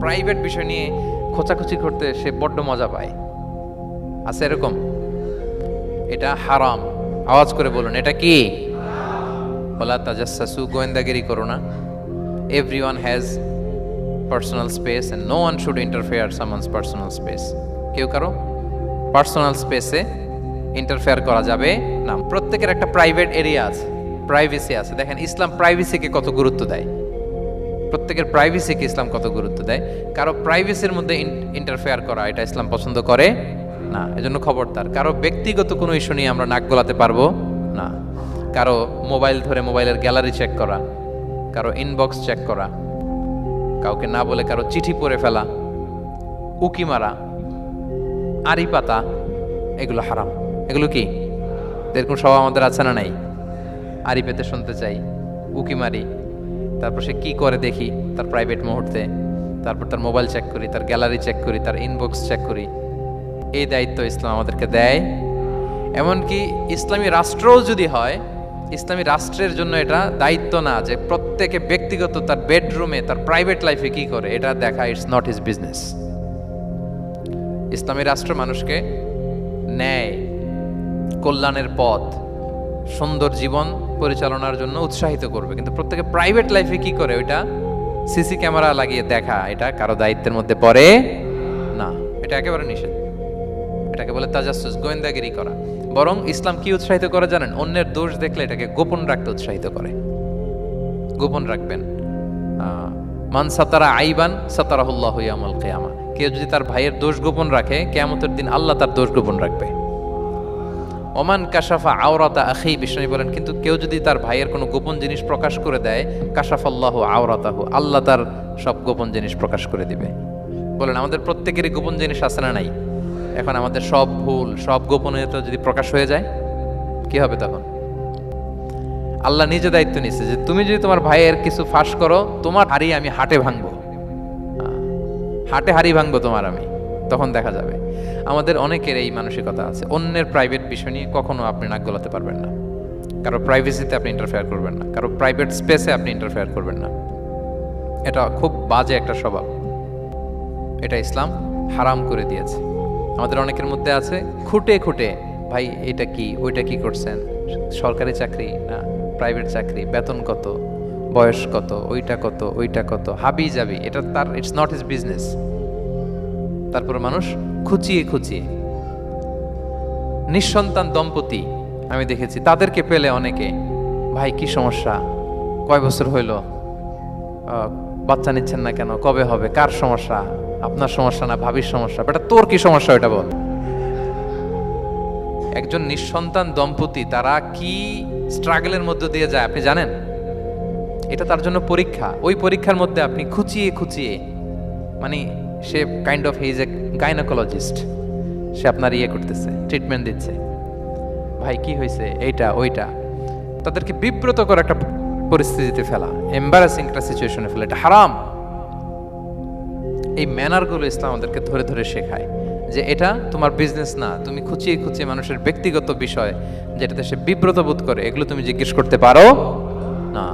Private বিষয় নিয়ে খোঁচাখুচি করতে সে বড্ড মজা পায়। আছে এরকম? এটা হারাম। আওয়াজ করে বলুন, এটা কি? বলা তাজাসু গোয়েন্দাগিরি করো না। Everyone has personal space no one should interfere someone's personal space কেউ কারও? পার্সোনাল স্পেসে ইন্টারফেয়ার করা যাবে না। প্রত্যেকের একটা প্রাইভেট এরিয়া আছে প্রাইভেসি আছে। দেখেন, ইসলাম প্রাইভেসিকে কত গুরুত্ব দেয়। প্রত্যেকের প্রাইভেসিকে ইসলাম কত গুরুত্ব দেয়? কারও প্রাইভেসির মধ্যে ইন্টারফেয়ার করা, এটা ইসলাম পছন্দ করে? না, এজন্য খবরদার। কারও ব্যক্তিগত কোনো ইস্যু নিয়ে আমরা নাক গলাতে পারব? না। কারও মোবাইল ধরে মোবাইলের গ্যালারি চেক করা, কারও ইনবক্স চেক করা, কাউকে না বলে কারও চিঠি পড়ে ফেলা, উকি মারা, আড়ি পাতা, এগুলো হারাম। এগুলো কি? এরকম সব আমাদের আছে না নাই? আড়ি পেতে শুনতে চাই, উকি মারি। তারপর সে কি করে দেখি? তার প্রাইভেট মুহূর্তে। তারপর তার মোবাইল চেক করি, তার গ্যালারি চেক করি, তার ইনবক্স চেক করি। এই দায়িত্ব ইসলাম আমাদেরকে দেয়। এমনকি ইসলামী রাষ্ট্রও যদি হয়, ইসলামী রাষ্ট্রের জন্য এটা দায়িত্ব না যে প্রত্যেকে ব্যক্তিগত তার বেডরুমে তার প্রাইভেট লাইফে কি করে। এটা দেখা ইটস নট হিজ বিজনেস ইসলামী রাষ্ট্র মানুষকে ন্যায়, কল্যাণের পথ, সুন্দর জীবন পরিচালনার জন্য উৎসাহিত করবে। কিন্তু প্রত্যেকে প্রাইভেট লাইফে কি করে ওইটা? সিসি ক্যামেরা লাগিয়ে দেখা, এটা কারও দায়িত্বের মধ্যে পড়ে না। এটা একেবারে নিষেধ। এটাকে বলে তাজাসুস, গোয়েন্দাগিরি করা। বরং ইসলাম কি উৎসাহিত করে জানেন? অন্যের দোষ দেখলে এটাকে গোপন রাখতে উৎসাহিত করে। গোপন রাখবেন। মান সাতারা আইবান, সাতারাহুল্লাহ ইয়ামুল কিয়ামা। কেউ যদি তার ভাইয়ের দোষ গোপন রাখে, কেয়ামতের দিন আল্লাহ তার দোষ গোপন রাখবে। ওমান কাশাফা আওরাতা আখি, বিষ্ণু বলেন, কিন্তু কেউ যদি তার ভাইয়ের কোনো গোপন জিনিস প্রকাশ করে দেয়, কাশাফাল্লাহ আওরাতাহু, আল্লাহ তার সব গোপন জিনিস প্রকাশ করে দিবে। বলেন, আমাদের প্রত্যেকেরই গোপন জিনিস আছে না নাই? এখন আমাদের সব ভুল, সব গোপনীয়তা যদি প্রকাশ হয়ে যায়, কি হবে তখন? আল্লাহ নিজে দায়িত্ব নিচ্ছে যে, তুমি যদি তোমার ভাইয়ের কিছু ফাঁস করো, তোমার হাড়ি আমি হাটে ভাঙবো। হাটে হাড়ি ভাঙবো তোমার আমি। তখন দেখা যাবে। আমাদের অনেকের এই মানসিকতা আছে। অন্যের প্রাইভেট বিষয় নিয়ে কখনো আপনি নাক গলাতে পারবেন না। কারও প্রাইভেসিতে আপনি ইন্টারফেয়ার করবেন না। কারও প্রাইভেট স্পেসে আপনি ইন্টারফেয়ার করবেন না। এটা খুব বাজে একটা স্বভাব। এটা ইসলাম হারাম করে দিয়েছে। আমাদের অনেকের মধ্যে আছে, খুঁটে খুঁটে, ভাই, এটা কি? ওইটা কি করছেন? সরকারি চাকরি না প্রাইভেট চাকরি? বেতন কত? বয়স কত? ওইটা কত? ওইটা কত? হাবি যাবি এটা তার ইটস নট হিজ বিজনেস তারপর মানুষ খুঁচিয়ে খুঁচিয়ে। নিঃসন্তান দম্পতি, আমি দেখেছি, তাদেরকে পেলে অনেকে। ভাই, কি সমস্যা? কয় বছর হইল? বাচ্চা নিচ্ছেন না কেন? কবে হবে? কার সমস্যা? আপনার সমস্যা না ভাবির সমস্যা? বেটা, তোর কি সমস্যা ওটা বল। একজন নিঃসন্তান দম্পতি, তারা কি স্ট্রাগলের মধ্য দিয়ে যায়, আপনি জানেন? এটা তার জন্য পরীক্ষা। ওই পরীক্ষার মধ্যে আপনি খুঁচিয়ে খুঁচিয়ে মানে সে kind of his a gynaecologist সে আপনার ইয়ে করতেছে ট্রিটমেন্ট দিচ্ছে। ভাই, কি হয়েছে এইটা, ওইটা। তাদেরকে বিব্রত করে একটা পরিস্থিতিতে ফেলা। এম্বারাসিং একটা সিচুয়েশনে ফেলা। এটা হারাম। এই ম্যানারগুলো ইসলাম আমাদেরকে ধরে ধরে শেখায় যে এটা তোমার বিজনেস না। তুমি খুঁচিয়ে খুঁচিয়ে মানুষের ব্যক্তিগত বিষয় যেটাতে সে বিব্রত বোধ করে, এগুলো তুমি জিজ্ঞেস করতে পারো না।